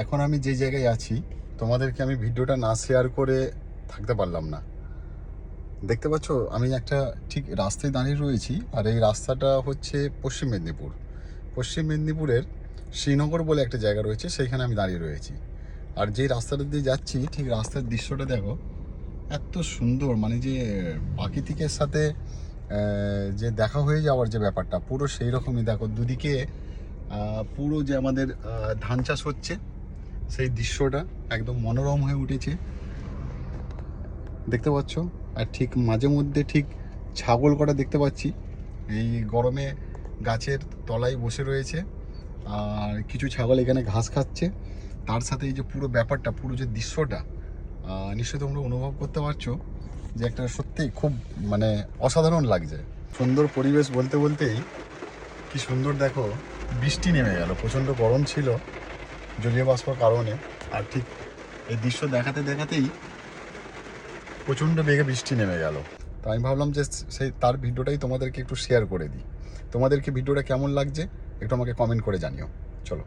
এখন আমি যে জায়গায় আছি, তোমাদেরকে আমি ভিডিওটা না শেয়ার করে থাকতে পারলাম না। দেখতে পাচ্ছ, আমি একটা ঠিক রাস্তায় দাঁড়িয়ে রয়েছি, আর এই রাস্তাটা হচ্ছে পশ্চিম মেদিনীপুর। পশ্চিম মেদিনীপুরের শ্রীনগর বলে একটা জায়গা রয়েছে, সেইখানে আমি দাঁড়িয়ে রয়েছি। আর যেই রাস্তাটা দিয়ে যাচ্ছি, ঠিক রাস্তার দৃশ্যটা দেখো, এত সুন্দর মানে যে প্রাকৃতিকের সাথে যে দেখা হয়ে যাওয়ার যে ব্যাপারটা, পুরো সেই রকমই দেখো, দুদিকে পুরো যে আমাদের ধান চাষ হচ্ছে সেই দৃশ্যটা একদম মনোরম হয়ে উঠেছে। দেখতে পাচ্ছ? আর ঠিক মাঝে মধ্যে ঠিক ছাগল কটা দেখতে পাচ্ছি। এই গরমে গাছের তলায় বসে রয়েছে। আর কিছু ছাগল এখানে ঘাস খাচ্ছে। তার সাথে এই যে পুরো ব্যাপারটা, পুরো যে দৃশ্যটা নিশ্চয়ই তোমরা অনুভব করতে পারছ যে একটা সত্যি খুব মানে অসাধারণ লাগছে। সুন্দর পরিবেশ বলতে বলতেই কি সুন্দর দেখো, বৃষ্টি নেমে গেল। প্রচণ্ড গরম ছিল। জলীয় বাষ্পর কারণে। আর ঠিক এই দৃশ্য দেখাতে দেখাতেই প্রচণ্ড বেগে বৃষ্টি নেমে গেল। তো আমি ভাবলাম যে সেই তার ভিডিওটাই তোমাদেরকে একটু শেয়ার করে দিই। তোমাদেরকে ভিডিওটা কেমন লাগছে, একটু আমাকে কমেন্ট করে জানিও। চলো।